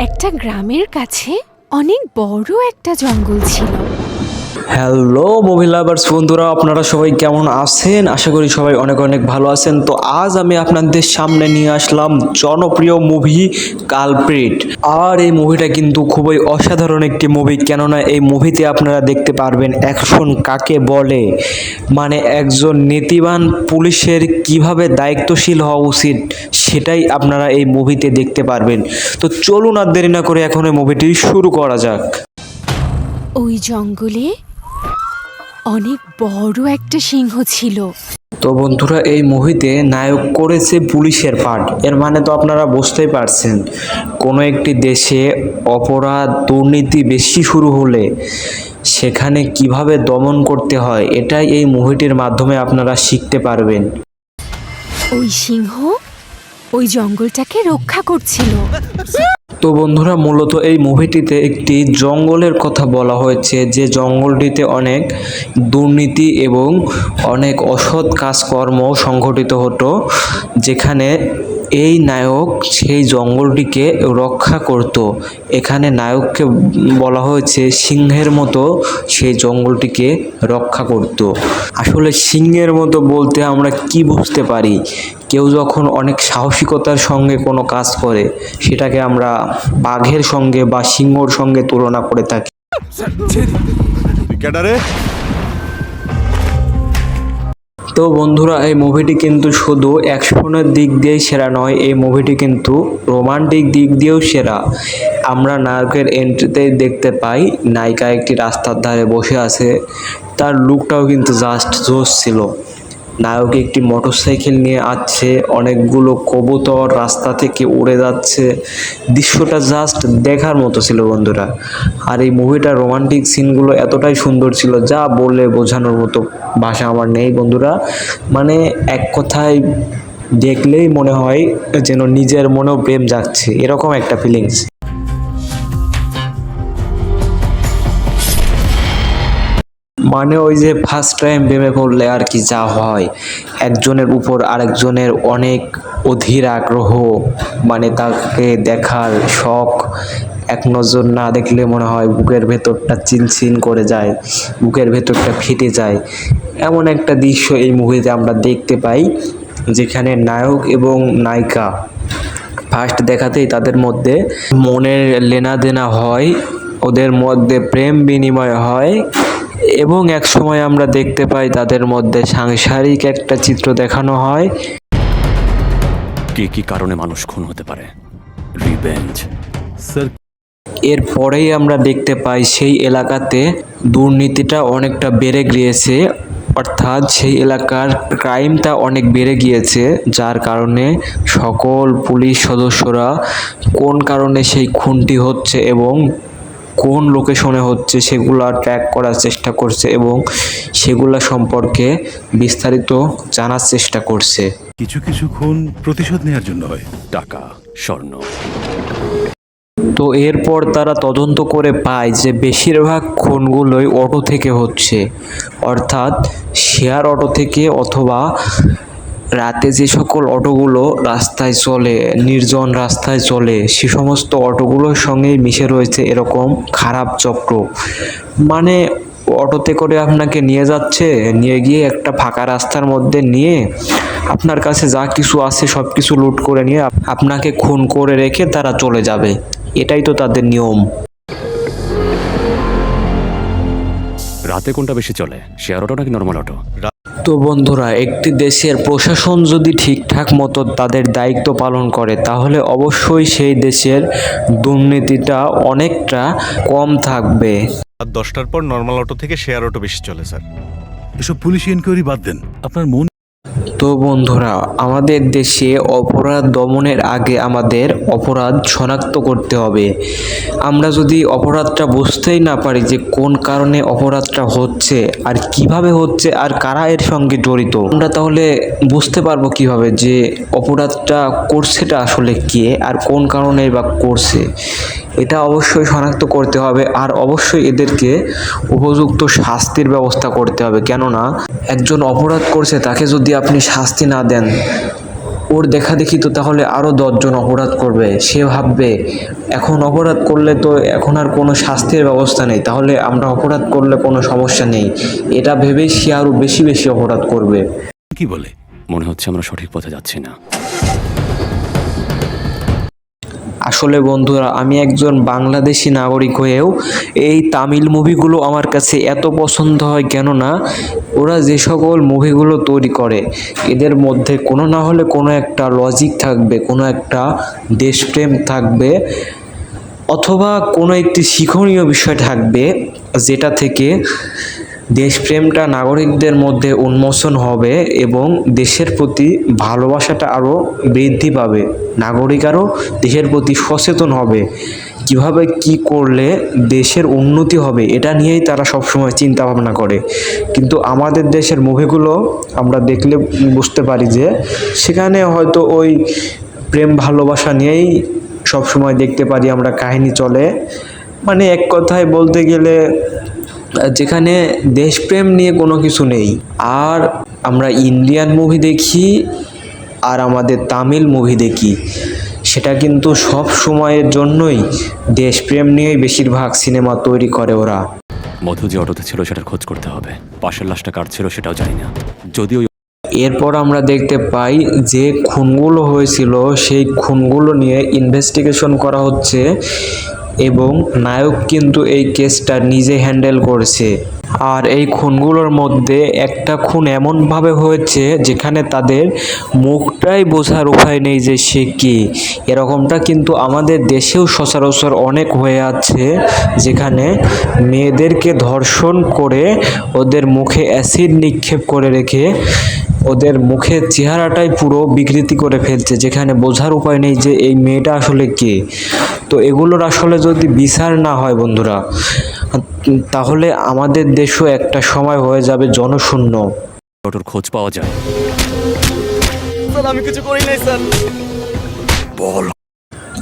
একটা গ্রামের কাছে অনেক বড় একটা জঙ্গল ছিল। হ্যালো মুভি লাভার্স বন্ধুরা, আপনারা সবাই কেমন আছেন? আশা করি সবাই অনেক অনেক ভালো আছেন। তো আজ আমি আপনাদের সামনে নিয়ে আসলাম জনপ্রিয় মুভি কালপ্রিট আর এই মুভিটা কিন্তু খুবই অসাধারণ একটি মুভি কেননা এই মুভিতে আপনারা দেখতে পারবেন অ্যাকশন কাকে বলে? মানে একজন নীতিবান পুলিশের কীভাবে দায়িত্বশীল হওয়া উচিত, সেটাই আপনারা এই মুভিতে দেখতে পারবেন। তো চলুন আর দেরি না করে এখন এই মুভিটি শুরু করা যাক। ওই জঙ্গলে অনেক বড় একটা সিংহ ছিল। তো বন্ধুরা এই মুভিতে নায়ক করেছে পুলিশের পার্ট এর মানে তো আপনারা বুঝতেই পারছেন কোনো একটি দেশে অপরাধ দুর্নীতি বেশি শুরু হলে সেখানে কীভাবে দমন করতে হয় এটাই এই মুভিটির মাধ্যমে আপনারা শিখতে পারবেন। ওই সিংহ ওই জঙ্গলটাকে রক্ষা করছিল। তো বন্ধুরা, মূলত এই মুভিটিতে একটি জঙ্গলের কথা বলা হয়েছে, যে জঙ্গলটিতে অনেক দুর্নীতি এবং অনেক অসৎ কাজকর্ম সংঘটিত হতো, যেখানে এই নায়ক সেই জঙ্গলটিকে রক্ষা করত। এখানে নায়ককে বলা হয়েছে, সিংহের মতো সেই জঙ্গলটিকে রক্ষা করত। আসলে সিংহের মতো বলতে আমরা কি বুঝতে পারি? কেউ যখন অনেক সাহসিকতার সঙ্গে কোনো কাজ করে সেটাকে আমরা বাঘের সঙ্গে বা সিংহর সঙ্গে তুলনা করে থাকি। তো বন্ধুরা এই মুভিটি কিন্তু শুধু অ্যাকশনের দিক দিয়েই সেরা নয় এই মুভিটি কিন্তু রোমান্টিক দিক দিয়েও সেরা। আমরা নায়কের এন্ট্রিতে দেখতে পাই নায়িকা একটি রাস্তার ধারে বসে আছে তার লুকটাও কিন্তু জাস্ট জোশ ছিল। নায়ক একটি মোটরসাইকেল নিয়ে আসছে, অনেকগুলো কবুতর রাস্তা থেকে উড়ে যাচ্ছে। দৃশ্যটা জাস্ট দেখার মতো ছিল বন্ধুরা। আর এই মুভিটার রোমান্টিক সিনগুলো এতটাই সুন্দর ছিল, যা বলে বোঝানোর মতো ভাষা আমার নেই বন্ধুরা। মানে এক কথায় দেখলেই মনে হয় যেন নিজের মনেও প্রেম জাগছে, এরকম একটা ফিলিংস মানে ওই যে ফার্স্ট টাইম প্রেমে পড়লে আর কি যা হয়। একজনের উপর আরেকজনের অনেক অধীর আগ্রহ মানে তাকে দেখার শখ। এক নজর না দেখলে মনে হয় বুকের ভেতরটা চিনচিন করে যায়, বুকের ভেতরটা ফেটে যায়। এমন একটা দৃশ্য এই মুভিতে আমরা দেখতে পাই, যেখানে নায়ক এবং নায়িকা ফার্স্ট দেখাতেই তাদের মধ্যে মনের লেনাদেনা হয়, ওদের মধ্যে প্রেম বিনিময় হয় এবং এক সময় আমরা দেখতে পাই তাদের মধ্যে সাংসারিক একটা চিত্র দেখানো হয়। কি কি কারণে মানুষ খুন হতে পারে? রিভেঞ্জ স্যার এরপরেই আমরা দেখতে পাই সেই এলাকাতে দুর্নীতিটা অনেকটা বেড়ে গিয়েছে অর্থাৎ সেই এলাকার ক্রাইমটা অনেক বেড়ে গিয়েছে যার কারণে সকল পুলিশ সদস্যরা কোন কারণে সেই খুনটি হচ্ছে এবং কোন লোকেশনে হচ্ছে সেগুলো ট্র্যাক করার চেষ্টা করছে এবং সেগুলো সম্পর্কে বিস্তারিত জানার চেষ্টা করছে। কিছু কিছু খুন প্রতিশোধ নেওয়ার জন্য হয় টাকা স্বর্ণ। তো এরপর তারা তদন্ত করে পায় যে বেশিরভাগ খুনগুলোই অটো থেকে হচ্ছে। অর্থাৎ শেয়ার অটো থেকে অথবা রাতে যে সকল অটোগুলো রাস্তায় চলে, নির্জন রাস্তায় চলে, সে সমস্ত অটোগুলোর সঙ্গেই মিশে রয়েছে এরকম খারাপ চক্র। মানে অটোতে করে আপনাকে নিয়ে যাচ্ছে, নিয়ে গিয়ে একটা ফাঁকা রাস্তার মধ্যে নিয়ে আপনার কাছে যা কিছু আছে সব কিছু লুট করে নিয়ে আপনাকে খুন করে রেখে তারা চলে যাবে। এটাই তো তাদের নিয়ম। রাতে কোনটা বেশি চলে, শেয়ার অটো নাকি নর্মাল অটো? তো বন্ধুরা একটি দেশের প্রশাসন যদি ঠিকঠাক মতো তাদের দায়িত্ব পালন করে তাহলে অবশ্যই সেই দেশের দুর্নীতিটা অনেকটা কম থাকবে। আর দশটার পর নর্মাল অটো থেকে শেয়ার অটো বেশি চলে স্যার এসব পুলিশ এনকোয়ারি বাদ দেন। আপনার মন তো বন্ধুরা, আমাদের দেশে অপরাধ দমনের আগে আমাদের অপরাধ শনাক্ত করতে হবে। আমরা যদি অপরাধটা বুঝতেই না পারি যে কোন কারণে অপরাধটা হচ্ছে, আর কীভাবে হচ্ছে, আর কারা এর সঙ্গে জড়িত, আমরা তাহলে বুঝতে পারব কীভাবে যে অপরাধটা করছেটা আসলে কে, আর কোন কারণে বা করছে। এটা অবশ্যই শনাক্ত করতে হবে, আর অবশ্যই এদেরকে উপযুক্ত শাস্তির ব্যবস্থা করতে হবে। কেননা, একজন অপরাধ করছে, তাকে যদি আপনি শাস্তি না দেন। ওর দেখা দেখি তো তাহলে আরও দশজন অপরাধ করবে। সে ভাববে, এখন অপরাধ করলে তো এখন আর কোনো শাস্তির ব্যবস্থা নেই। তাহলে আমরা অপরাধ করলে কোনো সমস্যা নেই। এটা ভেবে সে আরও বেশি বেশি অপরাধ করবে। কি বলে? মনে হচ্ছে আমরা সঠিক পথে যাচ্ছি না। আসলে বন্ধুরা, আমি একজন বাংলাদেশি নাগরিক হয়েও এই তামিল মুভিগুলো আমার কাছে এত পছন্দ হয় কেননা, ওরা যে সকল মুভিগুলো তৈরি করে, এদের মধ্যে কোনো না হলে কোনো একটা লজিক থাকবে, কোনো একটা দেশপ্রেম থাকবে, অথবা কোনো একটি শিক্ষণীয় বিষয় থাকবে, যেটা থেকে দেশপ্রেমটা নাগরিকদের মধ্যে উন্মোচন হবে এবং দেশের প্রতি ভালোবাসাটা আরও বৃদ্ধি পাবে। নাগরিক আরও দেশের প্রতি সচেতন হবে। কীভাবে কি করলে দেশের উন্নতি হবে, এটা নিয়েই তারা সবসময় চিন্তা ভাবনা করে। কিন্তু আমাদের দেশের মুভিগুলো আমরা দেখলে বুঝতে পারি যে, সেখানে হয়তো ওই প্রেম ভালোবাসা নিয়েই সব সময় দেখতে পারি আমরা কাহিনী চলে। মানে এক কথায় বলতে গেলে যেখানে দেশপ্রেম নিয়ে কোনো কিছু নেই। আর আমরা ইন্ডিয়ান মুভি দেখি আর আমাদের তামিল মুভি দেখি। সেটা কিন্তু সব সময়ের জন্যই দেশপ্রেম নিয়েই বেশিরভাগ সিনেমা তৈরি করে ওরা। মধু যে অটোতে ছিল সেটার খোঁজ করতে হবে। পাশের লাশটা কার ছিল সেটাও জানি না। যদিও এরপর আমরা দেখতে পাই যে খুনগুলো হয়েছিল সেই খুনগুলো নিয়ে ইনভেস্টিগেশন করা হচ্ছে এবং নায়ক কিন্তু এই কেসটা নিজে হ্যান্ডেল করছে। আর এই খুনগুলোর মধ্যে একটা খুন এমনভাবে হয়েছে যেখানে তাদের মুখটাই বোঝার উপায় নেই যে সে কে। এরকমটা কিন্তু আমাদের দেশেও সচরাচর অনেক হয়ে আছে যেখানে মেয়েদেরকে ধর্ষণ করে ওদের মুখে অ্যাসিড নিক্ষেপ করে রেখে ওদের মুখের চেহারাটাই পুরো বিকৃতি করে ফেলছে যেখানে বোঝার উপায় নেই যে এই মেয়েটা আসলে কে। তো এগুলোর আসলে যদি বিচার না হয় বন্ধুরা তাহলে আমাদের দেশও একটা সময় হয়ে যাবে জনশূন্য। খোঁজ পাওয়া যায়।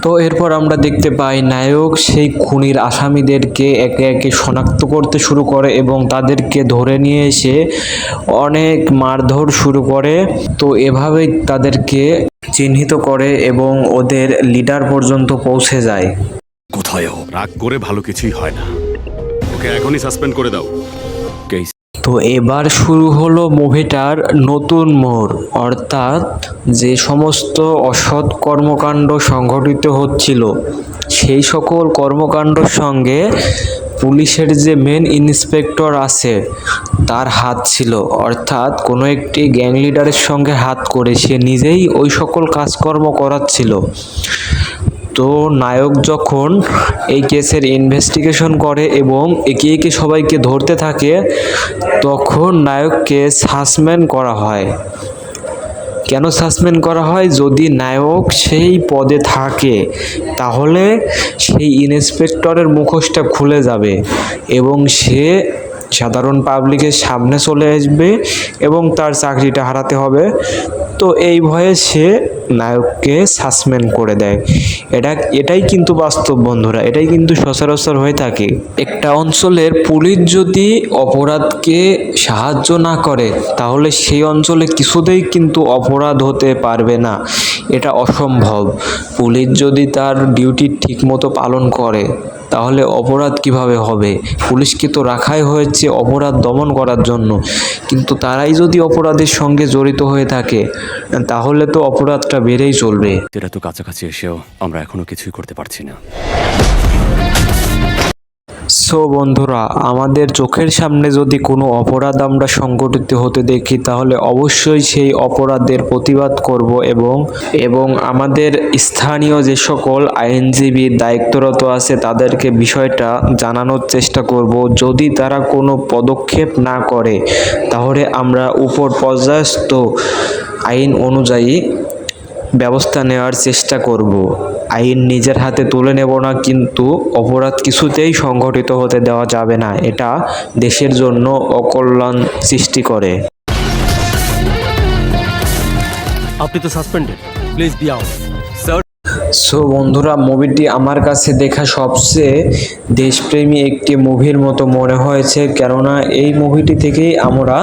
তো এরপর আমরা দেখতে পাই নায়ক সেই খুনির আসামিদেরকে একে একে শনাক্ত করতে শুরু করে এবং তাদেরকে ধরে নিয়ে এসে অনেক মারধর শুরু করে। তো এভাবেই তাদেরকে চিহ্নিত করে এবং ওদের লিডার পর্যন্ত পৌঁছে যায়। কোথায় ও? রাগ করে ভালো কিছুই হয় না। ওকে এখনই সাসপেন্ড করে দাও। তো এবার শুরু হলো মুভিটার নতুন মোড়, অর্থাৎ যে সমস্ত অসৎ কর্মকাণ্ড সংঘটিত হচ্ছিল, সেই সকল কর্মকাণ্ডর সঙ্গে পুলিশের যে মেন ইন্সপেক্টর আছে, তার হাত ছিল। অর্থাৎ কোনো একটি গ্যাং লিডারের সঙ্গে হাত করে সে নিজেই ওই সকল কাজকর্ম করাচ্ছিল। তো নায়ক যখন এই কেসের ইনভেস্টিগেশন করে এবং একে একে সবাইকে ধরতে থাকে, তখন নায়ককে সাসপেন্ড করা হয়। কেন সাসপেন্ড করা হয়? যদি নায়ক সেই পদে থাকে, তাহলে সেই ইন্সপেক্টরের মুখোশটা খুলে যাবে এবং সে সাধারণ পাবলিকের সামনে চলে আসবে এবং তার চাকরিটা হারাতে হবে। তো এই ভয়ে সে নায়ককে সাসপেন্ড করে দেয়। এটা, এটাই কিন্তু বাস্তব বন্ধুরা, এটাই কিন্তু সচরাচর হয়ে থাকে। একটা অঞ্চলের পুলিশ যদি অপরাধকে সাহায্য না করে, তাহলে সেই অঞ্চলে কিছুতেই কিন্তু অপরাধ হতে পারবে না। এটা অসম্ভব। পুলিশ যদি তার ডিউটি ঠিকমতো পালন করে তাহলে অপরাধ কীভাবে হবে? পুলিশকে তো রাখাই হয়েছে অপরাধ দমন করার জন্য। কিন্তু তারাই যদি অপরাধের সঙ্গে জড়িত হয়ে থাকে, তাহলে তো অপরাধটা বেড়েই চলবে। এটা তো কাছাকাছি এসেও আমরা এখনও কিছুই করতে পারছি না। সো বন্ধুরা, আমাদের চোখের সামনে যদি কোনো অপরাধ আমরা সংগঠিত হতে দেখি, তাহলে অবশ্যই সেই অপরাধের প্রতিবাদ করব এবং এবং আমাদের স্থানীয় যে সকল আইনজীবী দায়িত্বরত আছে, তাদেরকে বিষয়টা জানানোর চেষ্টা করব। যদি তারা কোনো পদক্ষেপ না করে, তাহলে আমরা উপর পর্যায়স্ত আইন অনুযায়ী ব্যবস্থা নেওয়ার চেষ্টা করব। আইন নিজের হাতে তুলে নেব না কিন্তু অপরাধ কিছুতেই সংঘটিত হতে দেওয়া যাবে না। এটা দেশের জন্য অকল্যাণ সৃষ্টি করে। আপনি তো suspended please be out so বন্ধুরা মুভিটি আমার কাছে দেখা সবচেয়ে দেশপ্রেমী একটি মুভির মতো মনে হয়েছে। কেননা এই মুভিটি থেকেই আমরা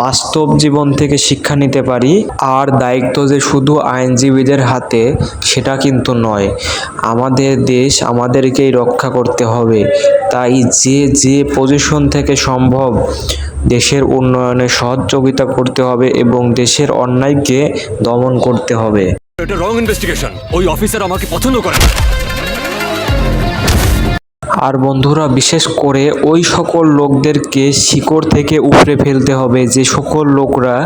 বাস্তব জীবন থেকে শিক্ষা নিতে পারি, আর দায়িত্ব যে শুধু আইনজীবীদের হাতে, সেটা কিন্তু নয়। আমাদের দেশ আমাদেরকেই রক্ষা করতে হবে। তাই যে যে পজিশন থেকে সম্ভব, দেশের উন্নয়নে সহযোগিতা করতে হবে এবং দেশের অন্যায়কে দমন করতে হবে। এটা রং ইনভেস্টিগেশন ওই অফিসার আমাকে পছন্দ করে। আর বন্ধুরা, বিশেষ করে ওই সকল লোকদেরকে শিকড় থেকে উপড়ে ফেলতে হবে যে সকল লোকরা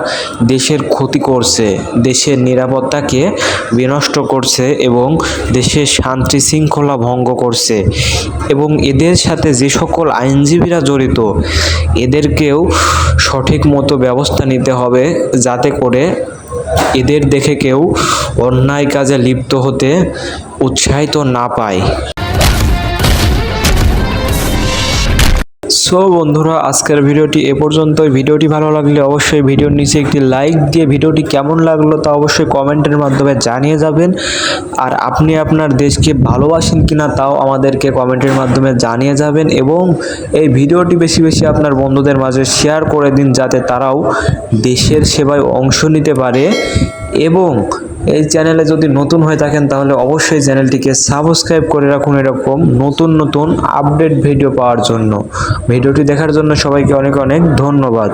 দেশের ক্ষতি করছে, দেশের নিরাপত্তাকে বিনষ্ট করছে এবং দেশের শান্তি শৃঙ্খলা ভঙ্গ করছে। এবং এদের সাথে যে সকল আইনজীবীরা জড়িত, এদেরকেও সঠিক মতো ব্যবস্থা নিতে হবে যাতে করে এদের দেখে কেউ অন্যায় কাজে লিপ্ত হতে উৎসাহিত না পায়। সো বন্ধুরা, আজকের ভিডিওটি এ পর্যন্তই। ভিডিওটি ভালো লাগলে অবশ্যই ভিডিওর নিচে একটি লাইক দিয়ে ভিডিওটি কেমন লাগল তা অবশ্যই কমেন্টের মাধ্যমে জানিয়ে যাবেন। আর আপনি আপনার দেশকে ভালোবাসেন কিনা তাও আমাদেরকে কমেন্টের মাধ্যমে জানিয়ে যাবেন এবং এই ভিডিওটি বেশি বেশি আপনার বন্ধুদের মাঝে শেয়ার করে দিন যাতে তারাও দেশের সেবায় অংশ নিতে পারে এবং এই চ্যানেলে যদি নতুন হয়ে থাকেন, তাহলে অবশ্যই চ্যানেলটিকে সাবস্ক্রাইব করে রাখুন এরকম নতুন নতুন আপডেট ভিডিও পাওয়ার জন্য। ভিডিওটি দেখার জন্য সবাইকে অনেক অনেক ধন্যবাদ।